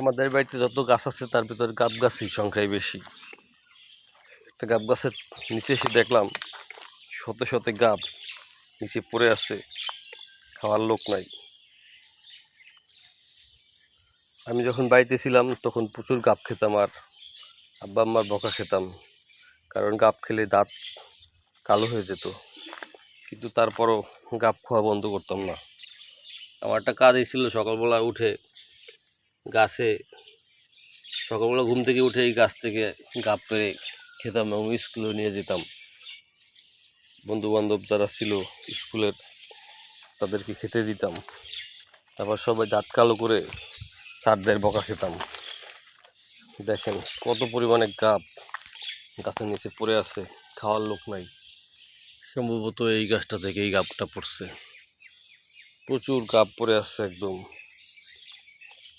আমাদের বাড়িতে যত গাছ আছে, তার ভিতরে গাব গাছই সংখ্যায় বেশি। একটা গাব গাছের নিচে এসে দেখলাম, শত শতে গাব নিচে পড়ে আছে, খাওয়ার লোক নাই। আমি যখন বাড়িতে ছিলাম, তখন প্রচুর গাব খেতাম আর আব্বা আম্মার বকা খেতাম, কারণ গাব খেলে দাঁত কালো হয়ে যেত। কিন্তু তারপরও গাব খাওয়া বন্ধ করতাম না। আমার একটা কাজই ছিল, সকালবেলা উঠে গাছে সকালবেলা ঘুম থেকে উঠে এই গাছ থেকে গাপ পেরে খেতাম এবং স্কুলে নিয়ে যেতাম। বন্ধু বান্ধব যারা ছিল স্কুলের, তাদেরকে খেতে দিতাম। তারপর সবাই দাঁত কালো করে স্যারদের বকা খেতাম। দেখেন কত পরিমাণে গাপ গাছের নিচে পড়ে আছে, খাওয়ার লোক নাই। সম্ভবত এই গাছটা থেকে এই গাবটা পড়ছে। প্রচুর গাব পড়ে আছে একদম।